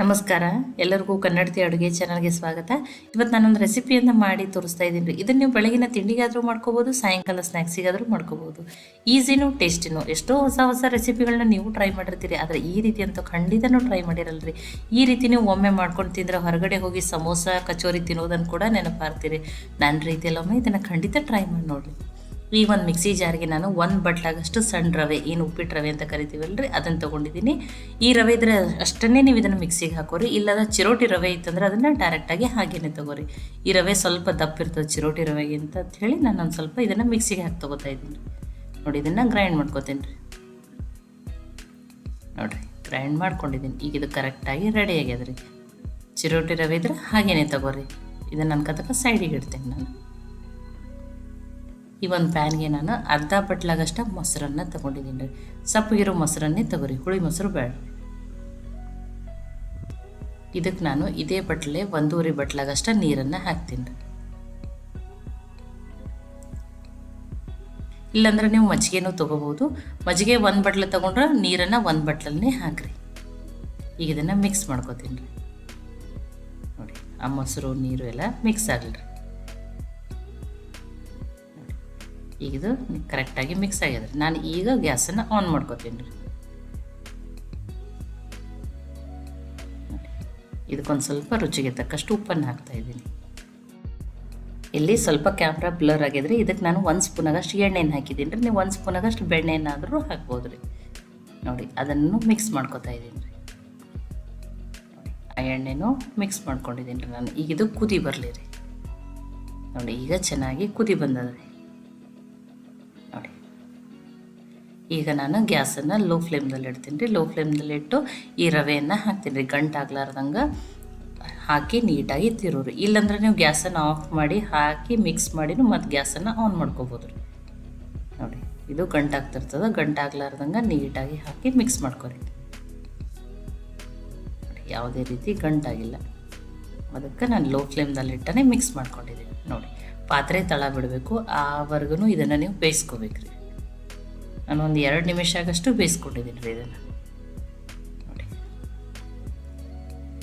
ನಮಸ್ಕಾರ. ಎಲ್ಲರಿಗೂ ಕನ್ನಡತಿ ಅಡುಗೆ ಚಾನಲ್ಗೆ ಸ್ವಾಗತ. ಇವತ್ತು ನಾನೊಂದು ರೆಸಿಪಿಯನ್ನು ಮಾಡಿ ತೋರಿಸ್ತಾ ಇದ್ದೀನಿ. ರೀ ಇದನ್ನು ನೀವು ಬೆಳಗಿನ ತಿಂಡಿಗಾದರೂ ಮಾಡ್ಕೋಬೋದು, ಸಾಯಂಕಾಲ ಸ್ನ್ಯಾಕ್ಸಿಗಾದರೂ ಮಾಡ್ಕೋಬೋದು. ಈಸಿನೂ ಟೇಸ್ಟಿನೂ ಎಷ್ಟೋ ಹೊಸ ಹೊಸ ರೆಸಿಪಿಗಳನ್ನ ನೀವು ಟ್ರೈ ಮಾಡಿರ್ತೀರಿ. ಆದರೆ ಈ ರೀತಿ ಅಂತೂ ಖಂಡಿತನೂ ಟ್ರೈ ಮಾಡಿರಲ್ರಿ. ಈ ರೀತಿ ನೀವು ಒಮ್ಮೆ ಮಾಡ್ಕೊಂಡು ತಿಂದರೆ ಹೊರಗಡೆ ಹೋಗಿ ಸಮೋಸ, ಕಚೋರಿ ತಿನ್ನೋದನ್ನು ಕೂಡ ನೆನಪಾರ್ತೀರಿ ನನ್ನ ರೀತಿಯಲ್ಲೊಮ್ಮೆ ಇದನ್ನು ಖಂಡಿತ ಟ್ರೈ ಮಾಡಿ ನೋಡಿರಿ. ಈ ಒಂದು ಮಿಕ್ಸಿ ಜಾರ್ಗೆ ನಾನು ಒಂದು ಬಟ್ಲಾಗಷ್ಟು ಸಣ್ಣ ರವೆ, ಏನು ಉಪ್ಪಿಟ್ಟು ರವೆ ಅಂತ ಕರಿತೀವಲ್ರಿ, ಅದನ್ನು ತೊಗೊಂಡಿದ್ದೀನಿ. ಈ ರವೆ ಇದ್ರೆ ಅಷ್ಟನ್ನೇ ನೀವು ಇದನ್ನು ಮಿಕ್ಸಿಗೆ ಹಾಕೋರಿ, ಇಲ್ಲದ ಚಿರೋಟಿ ರವೆ ಇತ್ತಂದ್ರೆ ಅದನ್ನು ಡೈರೆಕ್ಟಾಗಿ ಹಾಗೇನೆ ತಗೋರಿ. ಈ ರವೆ ಸ್ವಲ್ಪ ದಪ್ಪ ಇರ್ತದೆ ಚಿರೋಟಿ ರವೆಗೆ ಅಂತ ಹೇಳಿ ನಾನು ಒಂದು ಸ್ವಲ್ಪ ಇದನ್ನು ಮಿಕ್ಸಿಗೆ ಹಾಕಿ ತೊಗೋತಾ ಇದ್ದೀನಿ. ನೋಡಿ, ಇದನ್ನು ಗ್ರೈಂಡ್ ಮಾಡ್ಕೋತೀನಿ ರೀ. ನೋಡಿರಿ, ಗ್ರೈಂಡ್ ಮಾಡ್ಕೊಂಡಿದ್ದೀನಿ. ಈಗ ಇದು ಕರೆಕ್ಟಾಗಿ ರೆಡಿ ಆಗ್ಯದ ರೀ. ಚಿರೋಟಿ ರವೆ ಇದ್ರೆ ಹಾಗೇನೆ ತಗೋರಿ. ಇದನ್ನು ಅನ್ಕೋತಕ್ಕ ಸೈಡಿಗೆ ಇಡ್ತೀನಿ ನಾನು. ಈ ಒಂದು ಪ್ಯಾನ್ಗೆ ನಾನು ಅರ್ಧ ಬಟ್ಲಾಗಷ್ಟ ಮೊಸರನ್ನ ತಗೊಂಡಿದ್ದೀನಿ ರೀ. ಸಪ್ಪಗಿರೋ ಮೊಸರನ್ನೇ ತಗೋರಿ, ಹುಳಿ ಮೊಸರು ಬೇಡ. ಇದಕ್ಕೆ ನಾನು ಇದೇ ಬಟ್ಲೆ ಒಂದೂವರೆ ಬಟ್ಲಾಗಷ್ಟು ನೀರನ್ನು ಹಾಕ್ತೀನಿ ರೀ. ಇಲ್ಲಾಂದ್ರೆ ನೀವು ಮಜ್ಜಿಗೆನೂ ತೊಗೋಬೋದು ಮಜ್ಜಿಗೆ ಒಂದು ಬಟ್ಲೆ ತೊಗೊಂಡ್ರೆ ನೀರನ್ನು ಒಂದು ಬಟ್ಲಲ್ಲೇ ಹಾಕ್ರಿ. ಈಗ ಇದನ್ನು ಮಿಕ್ಸ್ ಮಾಡ್ಕೋತೀನಿ ರೀ. ನೋಡಿ, ಆ ಮೊಸರು, ನೀರು ಎಲ್ಲ ಮಿಕ್ಸ್ ಆಗಲಿ ರೀ. ಈಗ ಇದು ಕರೆಕ್ಟಾಗಿ ಮಿಕ್ಸ್ ಆಗ್ಯದ ನಾನು ಈಗ ಗ್ಯಾಸನ್ನು ಆನ್ ಮಾಡ್ಕೋತೀನಿ ರೀ. ಇದಕ್ಕೊಂದು ಸ್ವಲ್ಪ ರುಚಿಗೆ ತಕ್ಕಷ್ಟು ಉಪ್ಪನ್ನು ಹಾಕ್ತಾ ಇದ್ದೀನಿ. ಇಲ್ಲಿ ಸ್ವಲ್ಪ ಕ್ಯಾಮ್ರಾ ಬ್ಲರ್ ಆಗಿದ್ರೆ ಇದಕ್ಕೆ ನಾನು ಒಂದು ಸ್ಪೂನಾಗಷ್ಟು ಎಣ್ಣೆಯನ್ನು ಹಾಕಿದ್ದೀನಿ ರೀ. ನೀವು ಒಂದು ಸ್ಪೂನಾಗಷ್ಟು ಬೆಣ್ಣೆನಾದರೂ ಹಾಕ್ಬೋದು ರೀ. ನೋಡಿ, ಅದನ್ನು ಮಿಕ್ಸ್ ಮಾಡ್ಕೊತಾ ಇದ್ದೀನಿ ರೀ. ಆ ಎಣ್ಣೆನೂ ಮಿಕ್ಸ್ ಮಾಡ್ಕೊಂಡಿದ್ದೀನಿ ರೀ ನಾನು. ಈಗ ಇದು ಕುದಿ ಬರಲಿ ರೀ. ನೋಡಿ, ಈಗ ಚೆನ್ನಾಗಿ ಕುದಿ ಬಂದದ ರೀ. ಈಗ ನಾನು ಗ್ಯಾಸನ್ನು ಲೋ ಫ್ಲೇಮ್ದಲ್ಲಿ ಇಡ್ತೀನಿ ರೀ. ಲೋ ಫ್ಲೇಮ್ದಲ್ಲಿ ಇಟ್ಟು ಈ ರವೆಯನ್ನು ಹಾಕ್ತೀನಿ ರೀ. ಗಂಟಾಗ್ಲಾರ್ದಂಗೆ ಹಾಕಿ ನೀಟಾಗಿ ತಿರೋರಿ ಇಲ್ಲಾಂದ್ರೆ ನೀವು ಗ್ಯಾಸನ್ನು ಆಫ್ ಮಾಡಿ ಹಾಕಿ ಮಿಕ್ಸ್ ಮಾಡಿನೂ ಮತ್ತು ಗ್ಯಾಸನ್ನು ಆನ್ ಮಾಡ್ಕೋಬೋದು ರೀ. ನೋಡಿ, ಇದು ಗಂಟಾಗ್ತಿರ್ತದೆ ಗಂಟಾಗ್ಲಾರ್ದಂಗೆ ನೀಟಾಗಿ ಹಾಕಿ ಮಿಕ್ಸ್ ಮಾಡ್ಕೊರಿ. ಯಾವುದೇ ರೀತಿ ಗಂಟಾಗಿಲ್ಲ ಅದಕ್ಕೆ ನಾನು ಲೋ ಫ್ಲೇಮ್ದಲ್ಲಿ ಇಟ್ಟನೇ ಮಿಕ್ಸ್ ಮಾಡ್ಕೊಂಡಿದ್ದೀನಿ. ನೋಡಿ, ಪಾತ್ರೆ ತಳ ಬಿಡಬೇಕು. ಆವರೆಗೂ ಇದನ್ನು ನೀವು ಬೇಯಿಸ್ಕೋಬೇಕು ರೀ ನಾನು ಒಂದು ಎರಡು ನಿಮಿಷ ಆಗಷ್ಟು ಬೇಯಿಸ್ಕೊಂಡಿದ್ದೀನಿ ರೀ ಇದನ್ನು ನೋಡಿ.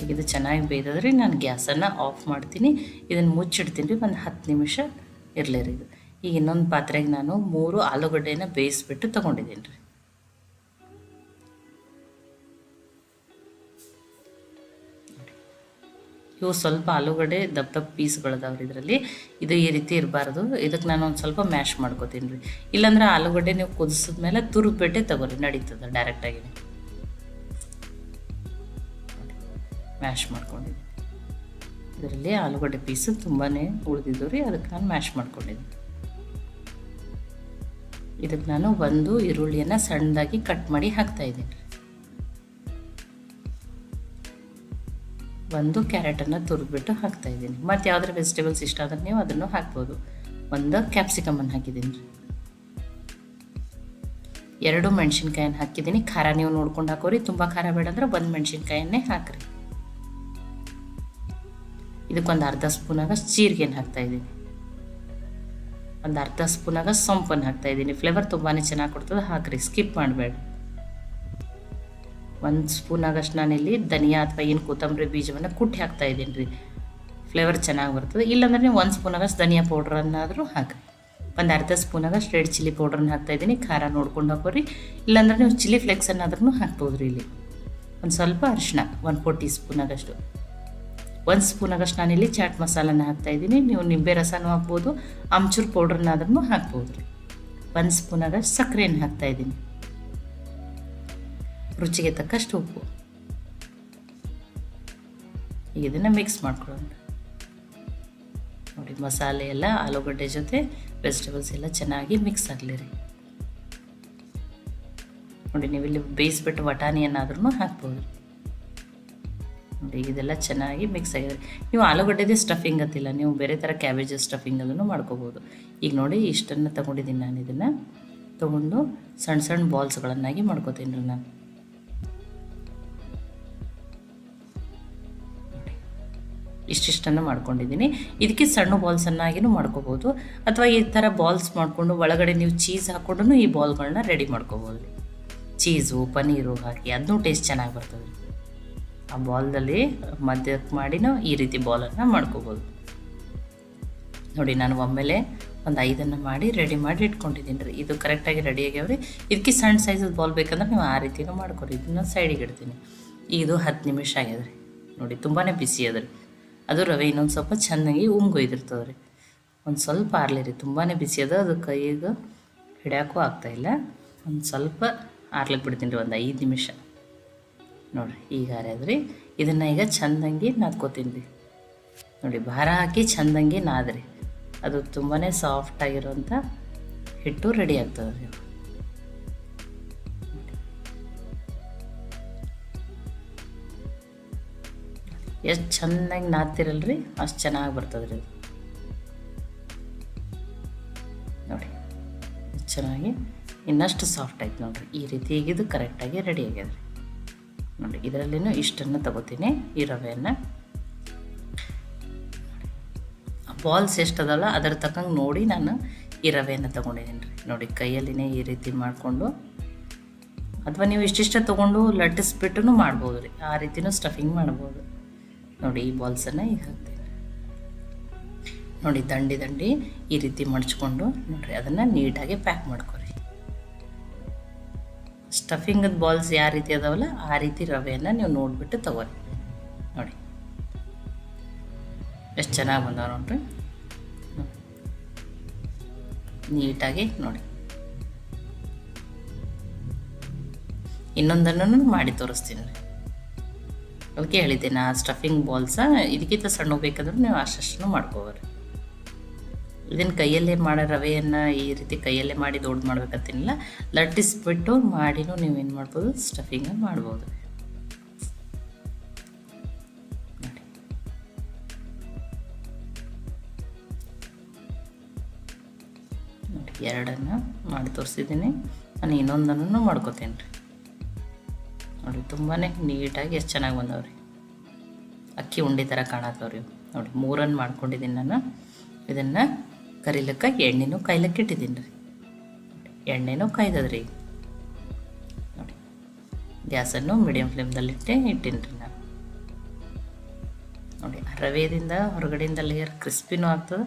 ಈಗ ಇದು ಚೆನ್ನಾಗಿ ಬೇಯ್ದದ್ರಿ ನಾನು ಗ್ಯಾಸನ್ನು ಆಫ್ ಮಾಡ್ತೀನಿ. ಇದನ್ನು ಮುಚ್ಚಿಡ್ತೀನಿ. ರೀ ಒಂದು ಹತ್ತು ನಿಮಿಷ ಇರಲಿ ರೀ ಇದು. ಈಗ ಇನ್ನೊಂದು ಪಾತ್ರೆಗೆ ನಾನು ಮೂರು ಆಲೂಗಡ್ಡೆನ ಬೇಯಿಸ್ಬಿಟ್ಟು ತೊಗೊಂಡಿದ್ದೀನಿ ರೀ. ಇವು ಸ್ವಲ್ಪ ಆಲೂಗಡ್ಡೆ ದಪ್ಪ ದಪ್ಪ ಪೀಸ್ಗಳದಾವ್ರಿ ಇದರಲ್ಲಿ. ಇದು ಈ ರೀತಿ ಇರಬಾರ್ದು. ಇದಕ್ಕೆ ನಾನು ಒಂದು ಸ್ವಲ್ಪ ಮ್ಯಾಶ್ ಮಾಡ್ಕೋತೀನಿ ರೀ. ಇಲ್ಲಾಂದ್ರೆ ಆಲೂಗಡ್ಡೆ ನೀವು ಕುದಿಸಿದ ಮೇಲೆ ತುರುಬೇಟೆ ತಗೋರಿ, ನಡೀತದೆ ಡೈರೆಕ್ಟಾಗಿ ಮ್ಯಾಶ್ ಮಾಡ್ಕೊಂಡಿದ್ದೆ ಇದರಲ್ಲಿ ಆಲೂಗಡ್ಡೆ ಪೀಸು ತುಂಬಾ ಉಳಿದಿದ್ದು ರೀ ಅದಕ್ಕೆ ನಾನು ಮ್ಯಾಶ್ ಮಾಡ್ಕೊಂಡಿದ್ದೆ ಇದಕ್ಕೆ ನಾನು ಒಂದು ಈರುಳ್ಳಿಯನ್ನು ಸಣ್ಣದಾಗಿ ಕಟ್ ಮಾಡಿ ಹಾಕ್ತಾ ಒಂದು ಕ್ಯಾರೆಟನ್ನು ತುರಿದ್ಬಿಟ್ಟು ಹಾಕ್ತಾ ಇದ್ದೀನಿ. ಮತ್ತು ಯಾವುದ್ರ ವೆಜಿಟೇಬಲ್ಸ್ ಇಷ್ಟ ಆದರೆ ನೀವು ಅದನ್ನು ಹಾಕ್ಬೋದು. ಒಂದು ಕ್ಯಾಪ್ಸಿಕಮನ್ನು ಹಾಕಿದ್ದೀನಿ. ಎರಡು ಮೆಣಸಿನ್ಕಾಯನ್ನು ಹಾಕಿದ್ದೀನಿ. ಖಾರ ನೀವು ನೋಡ್ಕೊಂಡು ಹಾಕೋರಿ. ತುಂಬ ಖಾರ ಬೇಡ ಅಂದ್ರೆ ಒಂದು ಮೆಣಸಿನ್ಕಾಯನ್ನೇ ಹಾಕ್ರಿ. ಇದಕ್ಕೊಂದು ಅರ್ಧ ಸ್ಪೂನಾಗ ಜೀರಿಗೆನ ಹಾಕ್ತಾ ಇದ್ದೀನಿ. ಒಂದು ಅರ್ಧ ಸ್ಪೂನಾಗ ಸೊಂಪನ್ನು ಹಾಕ್ತಾ ಇದ್ದೀನಿ. ಫ್ಲೇವರ್ ತುಂಬಾ ಚೆನ್ನಾಗಿ ಕೊಡ್ತದೆ. ಹಾಕ್ರಿ. ಸ್ಕಿಪ್ ಮಾಡಬೇಡ. ಒಂದು ಸ್ಪೂನ್ ಆಗಷ್ಟು ನಾನಿಲ್ಲಿ ಧನಿಯಾ ಅಥವಾ ಏನು ಕೊತ್ತಂಬರಿ ಬೀಜವನ್ನು ಕುಟ್ಟಿ ಹಾಕ್ತಾ ಇದ್ದೀನಿ ರೀ. ಫ್ಲೇವರ್ ಚೆನ್ನಾಗಿ ಬರ್ತದೆ. ಇಲ್ಲಾಂದ್ರೆ ನೀವು ಒಂದು ಸ್ಪೂನ್ ಆಗಷ್ಟು ಧನಿಯಾ ಪೌಡ್ರನ್ನಾದರೂ ಹಾಕಿ. ಒಂದು ಅರ್ಧ ಸ್ಪೂನ್ ಆಗಷ್ಟು ರೆಡ್ ಚಿಲ್ಲಿ ಪೌಡ್ರನ್ನ ಹಾಕ್ತಾ ಇದ್ದೀನಿ. ಖಾರ ನೋಡ್ಕೊಂಡು ಹಾಕೋರಿ ಇಲ್ಲಾಂದ್ರೆ ನೀವು ಚಿಲ್ಲಿ ಫ್ಲೆಕ್ಸನ್ನಾದ್ರೂ ಹಾಕ್ಬೋದು ರೀ ಇಲ್ಲಿ. ಒಂದು ಸ್ವಲ್ಪ ಅರಿಶಿನ ಒನ್ ಫೋರ್ ಟೀ ಸ್ಪೂನ್ ಆಗಷ್ಟು. ಒಂದು ಸ್ಪೂನ್ ಆಗಷ್ಟು ನಾನಿಲ್ಲಿ ಚಾಟ್ ಮಸಾಲನ ಹಾಕ್ತಾ ಇದ್ದೀನಿ. ನೀವು ನಿಂಬೆ ರಸನೂ ಹಾಕ್ಬೋದು ಆಮ್ಚೂರು ಪೌಡ್ರನ್ನಾದ್ರೂ ಹಾಕ್ಬೋದು ರೀ. ಒಂದು ಸ್ಪೂನ್ ಆಗಷ್ಟು ಸಕ್ಕರೆಯನ್ನು ಹಾಕ್ತಾ ಇದ್ದೀನಿ. ರುಚಿಗೆ ತಕ್ಕಷ್ಟು ಉಪ್ಪು. ಈಗ ಇದನ್ನು ಮಿಕ್ಸ್ ಮಾಡ್ಕೊಳ್ಳೋಣ. ನೋಡಿ, ಮಸಾಲೆ ಎಲ್ಲ, ಆಲೂಗಡ್ಡೆ ಜೊತೆ ವೆಜಿಟೇಬಲ್ಸ್ ಎಲ್ಲ ಚೆನ್ನಾಗಿ ಮಿಕ್ಸ್ ಆಗಲಿ ರೀ ನೋಡಿ, ನೀವು ಇಲ್ಲಿ ಬೇಯಿಸ್ಬಿಟ್ಟು ವಟಾಣಿಯನ್ನಾದ್ರೂ ಹಾಕ್ಬೋದು. ನೋಡಿ, ಇದೆಲ್ಲ ಚೆನ್ನಾಗಿ ಮಿಕ್ಸ್ ಆಗಿದೆ. ನೀವು ಆಲೂಗಡ್ಡೆದೇ ಸ್ಟಫಿಂಗ್ ಅತ್ತಿಲ್ಲ ನೀವು ಬೇರೆ ಥರ ಕ್ಯಾಬೇಜ್ ಸ್ಟಫಿಂಗ್ ಅದನ್ನು ಮಾಡ್ಕೋಬೋದು. ಈಗ ನೋಡಿ, ಇಷ್ಟನ್ನು ತಗೊಂಡಿದ್ದೀನಿ ನಾನು ಇದನ್ನು. ತೊಗೊಂಡು ಸಣ್ಣ ಸಣ್ಣ ಬಾಲ್ಸ್ಗಳನ್ನಾಗಿ ಮಾಡ್ಕೋತೀನಿ ರೀ ನಾನು. ಇಷ್ಟಿಷ್ಟನ್ನು ಮಾಡ್ಕೊಂಡಿದ್ದೀನಿ. ಇದಕ್ಕೆ ಸಣ್ಣ ಬಾಲ್ಸನ್ನಾಗಿನೂ ಮಾಡ್ಕೋಬೋದು. ಅಥವಾ ಈ ಥರ ಬಾಲ್ಸ್ ಮಾಡಿಕೊಂಡು ಒಳಗಡೆ ನೀವು ಚೀಸ್ ಹಾಕ್ಕೊಂಡು ಈ ಬಾಲ್ಗಳನ್ನ ರೆಡಿ ಮಾಡ್ಕೋಬೋದು. ಚೀಸು ಪನ್ನೀರು ಹಾಕಿ ಅದನ್ನೂ ಟೇಸ್ಟ್ ಚೆನ್ನಾಗಿ ಬರ್ತದೆ. ಆ ಬಾಲ್ದಲ್ಲಿ ಮಧ್ಯಕ್ಕೆ ಮಾಡಿನೂ ಈ ರೀತಿ ಬಾಲನ್ನು ಮಾಡ್ಕೋಬೋದು. ನೋಡಿ, ನಾನು ಒಮ್ಮೆಲೆ ಒಂದು ಐದನ್ನು ಮಾಡಿ ರೆಡಿ ಮಾಡಿ ಇಟ್ಕೊಂಡಿದ್ದೀನಿ ರೀ. ಇದು ಕರೆಕ್ಟಾಗಿ ರೆಡಿ ಆಗ್ಯಾವ್ರಿ. ಇದಕ್ಕೆ ಸಣ್ಣ ಸೈಜದ ಬಾಲ್ ಬೇಕಂದ್ರೆ ನೀವು ಆ ರೀತಿನೂ ಮಾಡ್ಕೊರಿ. ಇದನ್ನ ಸೈಡಿಗೆ ಇಡ್ತೀನಿ. ಇದು ಹತ್ತು ನಿಮಿಷ ಆಗ್ಯದ ರೀ ನೋಡಿ ತುಂಬಾ ಬಿಸಿ ಅದ್ರಿ. ರೀ ಅದು ರವೆ ಇನ್ನೊಂದು ಸ್ವಲ್ಪ ಚೆನ್ನಾಗಿ ಉಮ್ಗೊಯ್ದಿರ್ತದೆ ರೀ ಒಂದು ಸ್ವಲ್ಪ ಆರ್ಲಿ ರೀ ತುಂಬಾ ಬಿಸಿ ಅದ, ಅದು ಕೈಗೆ ಹಿಡ್ಯಾಕೂ ಆಗ್ತಾಯಿಲ್ಲ ಒಂದು ಸ್ವಲ್ಪ ಆರ್ಲಿಕ್ಕೆ ಬಿಡ್ತೀನಿ ರೀ, ಒಂದು ಐದು ನಿಮಿಷ. ನೋಡಿರಿ, ಈಗ ಆರ್ಯದ್ರಿ ಇದನ್ನು ಈಗ ಚೆಂದಂಗಿ ನಾದ್ಕೋತೀನಿ ರೀ. ನೋಡಿ, ಭಾರ ಹಾಕಿ ಚೆಂದಂಗಿ ನಾದ್ರಿ. ಅದು ತುಂಬಾ ಸಾಫ್ಟ್ ಹಿಟ್ಟು ರೆಡಿ ಆಗ್ತದೆ ರೀ. ಎಷ್ಟು ಚೆನ್ನಾಗಿ ನಾದ್ತಿರಲ್ರಿ, ಅಷ್ಟು ಚೆನ್ನಾಗಿ ಬರ್ತದೆ ರೀ ನೋಡಿ ಚೆನ್ನಾಗಿ, ಇನ್ನಷ್ಟು ಸಾಫ್ಟ್ ಆಯ್ತು ನೋಡಿರಿ. ಈ ರೀತಿ ಈಗ ಇದು ಕರೆಕ್ಟಾಗಿ ರೆಡಿ ಆಗ್ಯದ್ರಿ. ನೋಡಿ, ಇದರಲ್ಲಿನೂ ಇಷ್ಟನ್ನು ತಗೋತೀನಿ, ಈ ರವೆಯನ್ನು. ಬಾಲ್ಸ್ ಎಷ್ಟದಲ್ಲ, ಅದರ ತಕ್ಕಂಗೆ ನೋಡಿ ನಾನು ಈ ರವೆಯನ್ನು ತೊಗೊಂಡಿದ್ದೀನಿ ರೀ ನೋಡಿ, ಕೈಯಲ್ಲಿನೇ ಈ ರೀತಿ ಮಾಡಿಕೊಂಡು, ಅಥವಾ ನೀವು ಇಷ್ಟಿಷ್ಟ ತೊಗೊಂಡು ಲಟ್ಟಿಸ್ಬಿಟ್ಟು ಮಾಡ್ಬೋದು ರೀ ಆ ರೀತಿನೂ ಸ್ಟಫಿಂಗ್ ಮಾಡ್ಬೋದು. ನೋಡಿ ಈ ಬಾಲ್ಸನ್ನು ಈಗ ಹಾಕ್ತೀನಿ. ನೋಡಿ ದಂಡಿ ದಂಡಿ ಈ ರೀತಿ ಮಡ್ಚ್ಕೊಂಡು ನೋಡಿರಿ, ಅದನ್ನು ನೀಟಾಗಿ ಪ್ಯಾಕ್ ಮಾಡ್ಕೊರಿ. ಸ್ಟಫಿಂಗದ ಬಾಲ್ಸ್ ಯಾವ ರೀತಿ ಅದಾವಲ್ಲ, ಆ ರೀತಿ ರವೆಯನ್ನು ನೀವು ನೋಡಿಬಿಟ್ಟು ತಗೋರಿ. ನೋಡಿ. ಎಷ್ಟು ಚೆನ್ನಾಗಿ ಬಂದಾವ ನೋಡ್ರಿ. ನೀಟಾಗಿ ನೋಡಿ. ಇನ್ನೊಂದನ್ನು ಮಾಡಿ ತೋರಿಸ್ತೀನಿ. ಅದಕ್ಕೆ ಹೇಳಿದ್ದೆ, ನಾ ಸ್ಟಫಿಂಗ್ ಬಾಲ್ಸ ಇದಕ್ಕಿಂತ ಸಣ್ಣ ಬೇಕಂದ್ರೆ ನೀವು ಅಷ್ಟು ಮಾಡ್ಕೋಬಾರಿ ಇದನ್ನು ಕೈಯಲ್ಲೇ ಮಾಡೋ ರವೆಯನ್ನು ಈ ರೀತಿ ಕೈಯಲ್ಲೇ ಮಾಡಿ ದೊಡ್ಡ ಮಾಡ್ಬೇಕಂತೇನಿಲ್ಲ, ಲಟ್ಟಿಸ್ಬಿಟ್ಟು ಮಾಡಿನೂ ನೀವು ಏನು ಮಾಡ್ಬೋದು ಸ್ಟಫಿಂಗ್ ಮಾಡ್ಬೋದು. ಎರಡನ್ನು ಮಾಡಿ ತೋರಿಸಿದ್ದೀನಿ. ನಾನು ಇನ್ನೊಂದನ್ನು ಮಾಡ್ಕೋತೀನಿ ರೀ ನೋಡಿ ತುಂಬಾ ನೀಟಾಗಿ ಎಷ್ಟು ಚೆನ್ನಾಗಿ ಬಂದವ್ರಿ. ಅಕ್ಕಿ ಉಂಡೆ ಥರ ಕಾಣತ್ತವ್ರಿ. ನೋಡಿ ಮೂರನ್ನು ಮಾಡ್ಕೊಂಡಿದ್ದೀನಿ ನಾನು. ಇದನ್ನು ಕರಿಲಕ್ಕ ಎಣ್ಣೆನೂ ಕಾಯ್ಲಕ್ಕೆ ಇಟ್ಟಿದ್ದೀನಿ ರೀ. ಎಣ್ಣೆನೂ ಕಾಯ್ದದ್ರಿ. ನೋಡಿ ಗ್ಯಾಸನ್ನು ಮೀಡಿಯಮ್ ಫ್ಲೇಮ್ದಲ್ಲಿಟ್ಟೆ ಇಟ್ಟೀನಿ ರೀ ನಾನು. ನೋಡಿ ರವೆದಿಂದ ಹೊರಗಡೆಯಿಂದ ಲೇಯರ್ ಕ್ರಿಸ್ಪಿನೂ ಆಗ್ತದೆ.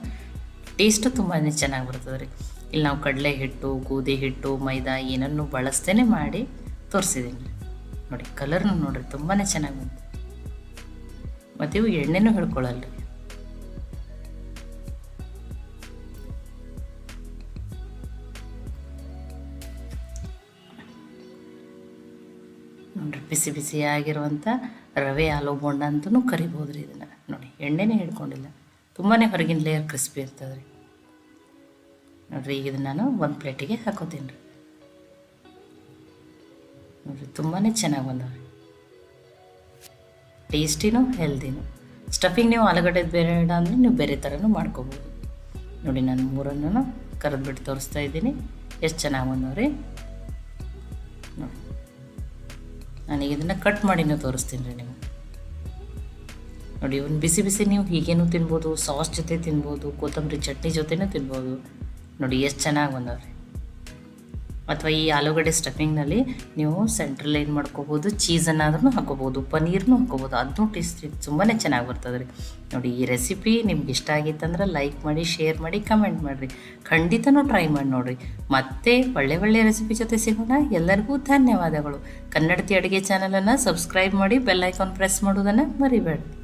ಟೇಸ್ಟು ತುಂಬಾ ಚೆನ್ನಾಗಿ ಬರ್ತದೆ ರೀ ಇಲ್ಲಿ ನಾವು ಕಡಲೆ ಹಿಟ್ಟು, ಗೋಧಿ ಹಿಟ್ಟು, ಮೈದಾ ಏನನ್ನು ಬಳಸ್ತೇನೆ ಮಾಡಿ ತೋರಿಸಿದ್ದೀನಿ ರೀ. ನೋಡಿ ಕಲರ್ನು ನೋಡ್ರಿ ತುಂಬಾ ಚೆನ್ನಾಗಿ ಬಂತು. ಮತ್ತು ಇವು ಎಣ್ಣೆನೂ ಹಿಡ್ಕೊಳ್ಳಲ್ಲ ರೀ ನೋಡ್ರಿ, ಬಿಸಿ ಬಿಸಿಯಾಗಿರುವಂಥ ರವೆ, ಆಲೂ ಬೋಂಡ ಅಂತಲೂ ಕರಿಬೋದು ರೀ ಇದನ್ನು. ನೋಡಿ, ಎಣ್ಣೆನೇ ಹಿಡ್ಕೊಂಡಿಲ್ಲ ತುಂಬಾ ಹೊರಗಿನ ಲೇಯರ್ ಕ್ರಿಸ್ಪಿ ಇರ್ತದೆ ರೀ ನೋಡ್ರಿ, ಈಗ ಇದನ್ನು ನಾನು ಒಂದು ಪ್ಲೇಟಿಗೆ ಹಾಕೋತೀನಿ ರೀ. ನೋಡ್ರಿ ತುಂಬಾ ಚೆನ್ನಾಗಿ ಬಂದವೆ. ಟೇಸ್ಟಿನೂ ಹೆಲ್ದಿನೂ ಸ್ಟಫಿಂಗ್ ನೀವು ಆಲೂಗಡ್ಡೆ ಬೇಡ ಅಂದರೆ ನೀವು ಬೇರೆ ಥರನೂ ಮಾಡ್ಕೋಬೋದು. ನೋಡಿ, ನಾನು ಮೂರನ್ನು ಕರೆದ್ಬಿಟ್ಟು ತೋರಿಸ್ತಾ ಇದ್ದೀನಿ. ಎಷ್ಟು ಚೆನ್ನಾಗಿ ಬಂದವ್ರಿ? ನೋಡಿ. ನಾನೀಗ ಇದನ್ನು ಕಟ್ ಮಾಡಿನೂ ತೋರಿಸ್ತೀನಿ ರೀ ನಿಮಗೆ. ನೋಡಿ, ಒಂದು ಬಿಸಿ ಬಿಸಿ ನೀವು ಹೀಗೇನೂ ತಿನ್ಬೋದು, ಸಾಸ್ ಜೊತೆ ತಿನ್ಬೋದು, ಕೊತ್ತಂಬರಿ ಚಟ್ನಿ ಜೊತೆನೂ ತಿನ್ಬೋದು. ನೋಡಿ, ಎಷ್ಟು ಚೆನ್ನಾಗಿ ಬಂದವ್ರಿ. ಅಥವಾ ಈ ಆಲೂಗಡ್ಡೆ ಸ್ಟಫಿಂಗ್ನಲ್ಲಿ ನೀವು ಸೆಂಟ್ರಲ್ ಏನು ಮಾಡ್ಕೋಬೋದು ಚೀಸನ್ನಾದ್ರೂ ಹಾಕೋಬೋದು, ಪನ್ನೀರ್ನೂ ಹಾಕೋಬೋದು. ಅದನ್ನೂ ಟೇಸ್ಟ್ ತುಂಬಾ ಚೆನ್ನಾಗಿ ಬರ್ತದೆ ರೀ. ನೋಡಿ, ಈ ರೆಸಿಪಿ ನಿಮ್ಗೆ ಇಷ್ಟ ಆಗಿತ್ತಂದ್ರೆ ಲೈಕ್ ಮಾಡಿ ಶೇರ್ ಮಾಡಿ ಕಮೆಂಟ್ ಮಾಡಿರಿ. ಖಂಡಿತನೂ ಟ್ರೈ ಮಾಡಿ ನೋಡಿರಿ. ಮತ್ತೆ ಒಳ್ಳೆ ಒಳ್ಳೆ ರೆಸಿಪಿ ಜೊತೆ ಸಿಗೋಣ. ಎಲ್ಲರಿಗೂ ಧನ್ಯವಾದಗಳು. ಕನ್ನಡತಿ ಅಡುಗೆ ಚಾನಲನ್ನು ಸಬ್ಸ್ಕ್ರೈಬ್ ಮಾಡಿ ಬೆಲ್ ಐಕಾನ್ ಪ್ರೆಸ್ ಮಾಡೋದನ್ನು ಮರಿಬೇಡಿ